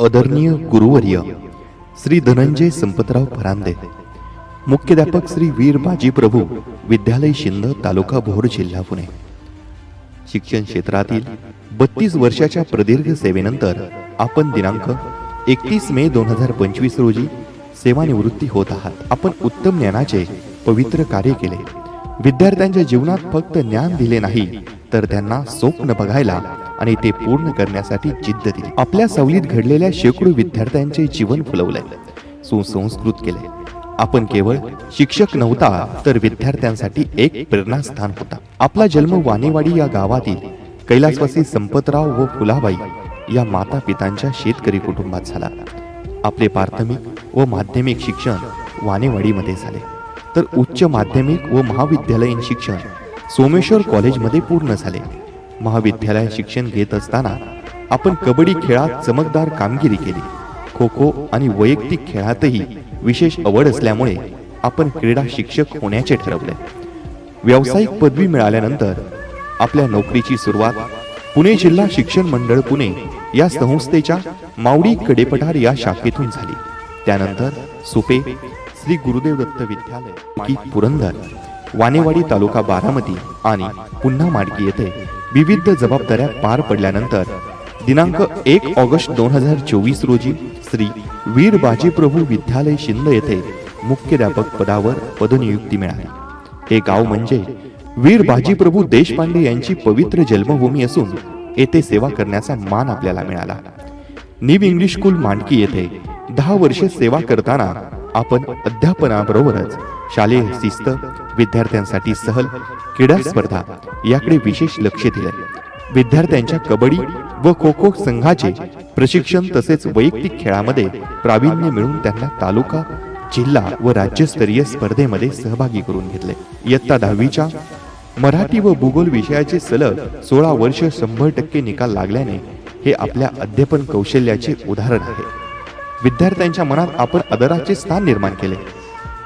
आदरणीय गुरुवर्य श्री धनंजय संपतराव फरांदे मुख्याध्यापक श्री वीर बाजी प्रभू विद्यालय शिंद तालुका भोर जिल्हा पुणे. शिक्षण क्षेत्रातील बत्तीस वर्षाच्या प्रदीर्घ सेवेनंतर आपण दिनांक एकतीस मे दोन हजार पंचवीस रोजी सेवानिवृत्ती होत आहात. आपण उत्तम ज्ञानाचे पवित्र कार्य केले. विद्यार्थ्यांच्या जीवनात फक्त ज्ञान दिले नाही तर त्यांना स्वप्न बघायला आणि ते पूर्ण करण्यासाठी जिद्द दिली. आपल्या सवलीत घडलेल्या शेकडो विद्यार्थ्यांचे जीवन फुलवले सुसंस्कृत केले आपण केवळ शिक्षक नव्हता तर विद्यार्थ्यांसाठी एक प्रेरणास्थान होता. आपला जन्म वाणेवाडी या गावातील कैलासवासी संपतराव व फुलाबाई या माता पितांच्या शेतकरी कुटुंबात झाला. आपले प्राथमिक व माध्यमिक शिक्षण वाणेवाडीमध्ये झाले. तर उच्च माध्यमिक व महाविद्यालयीन शिक्षण सोमेश्वर कॉलेजमध्ये पूर्ण झाले. महाविद्यालय शिक्षण घेत असताना आपण कबड्डी खेळात चमकदार कामगिरी केली. खो खो आणि वैयक्तिक खेळातही विशेष आवड असल्यामुळे आपण क्रीडा शिक्षक होण्याचे ठरवले. व्यावसायिक पदवी मिळाल्यानंतर आपल्या नोकरीची सुरुवात पुणे जिल्हा शिक्षण मंडळ पुणे या संस्थेच्या मावडी कडेपठार या शाखेतून झाली. त्यानंतर सुपे श्री गुरुदेव दत्त विद्यालय पुरंदर. वानेवाडी तालुका बारामती आणि पुन्हा माडकी येथे विविध जबाबदाऱ्या पार पडल्यानंतर दिनांक एक ऑगस्ट दोन हजार चोवीस रोजी श्री वीर बाजीप्रभू विद्यालय शिंद येथे मुख्याध्यापक पदावर पदनियुक्ती मिळाली. हे गाव म्हणजे वीर बाजीप्रभू देशपांडे यांची पवित्र जन्मभूमी असून येथे सेवा करण्याचा मान आपल्याला मिळाला. नीव इंग्लिश स्कूल मांडकी येथे दहा वर्षे सेवा करताना आपण अध्यापनाबरोबरच शालेय शिस्त विद्यार्थ्यांसाठी सहल क्रीडा स्पर्धा याकडे विशेष लक्ष दिले विद्यार्थ्यांच्या कबड्डी व खो खो संघाचे प्रशिक्षण तसेच वैयक्तिक खेळामध्ये प्रावीण्य मिळवून त्यांना तालुका जिल्हा व राज्यस्तरीय स्पर्धेमध्ये सहभागी करून घेतले. इयत्ता दहावीच्या मराठी व भूगोल विषयाचे सलग सोळा वर्ष शंभर टक्के निकाल लागल्याने हे आपल्या अध्यापन कौशल्याचे उदाहरण आहे. विद्यार्थ्यांच्या मनात आपण आदराचे स्थान निर्माण केले.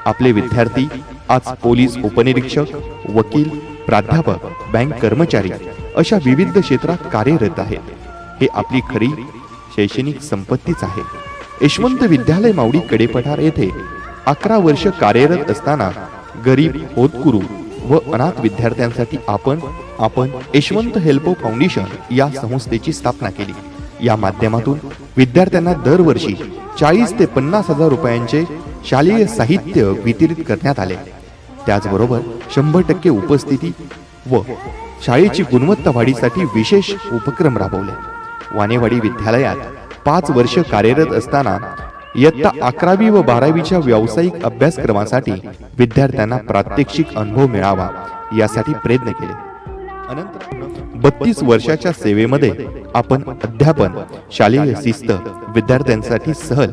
आपले विद्यार्थी आज पोलीस उपनिरीक्षक वकील प्राध्यापक बँक कर्मचारी अशा विविध क्षेत्रात कार्यरत आहेत. हे आपली खरी शैक्षणिक संपत्तीच आहे. यशवंत विद्यालय मावडी कडेपठार येथे अकरा वर्ष कार्यरत असताना गरीब होतकुरू व अनाथ विद्यार्थ्यांसाठी आपण आपण यशवंत हेल्पो फाउंडेशन या संस्थेची स्थापना केली. या माध्यमातून विद्यार्थ्यांना दरवर्षी चाळीस ते पन्नास हजार रुपयांचे शालेय साहित्य वितरित करण्यात आले. त्याचबरोबर शंभर टक्के उपस्थिती व शाळेची गुणवत्ता वाढीसाठी विशेष उपक्रम राबवले. वानेवाडी विद्यालयात पाच वर्ष कार्यरत असताना इयत्ता अकरावी व बारावीच्या व्यावसायिक अभ्यासक्रमासाठी विद्यार्थ्यांना प्रात्यक्षिक अनुभव मिळावा यासाठी प्रयत्न केले. बत्तीस वर्षाच्या सेवेमध्ये आपण अध्यापन शालेय शिस्त विद्यार्थ्यांसाठी सहल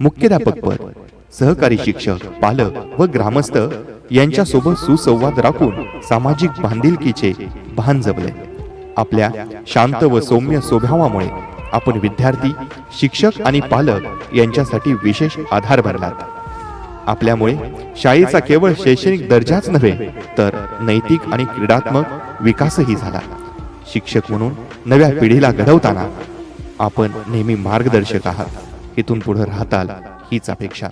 मुख्याध्यापक पद सहकारी शिक्षक पालक व ग्रामस्थ यांच्यासोबत सुसंवाद राखून सामाजिक बांधिलकीचे भान जपले. आपल्या शांत व सौम्य स्वभावामुळे आपण विद्यार्थी शिक्षक आणि पालक यांच्यासाठी विशेष आधार बनलात. आपल्यामुळे शाळेचा केवळ शैक्षणिक दर्जाच नव्हे तर नैतिक आणि क्रीडात्मक विकासही झाला. शिक्षक म्हणून नव्या पिढीला घडवताना आपण नेहमी मार्गदर्शक आहात. इथून पुढे राहताल हीच अपेक्षा.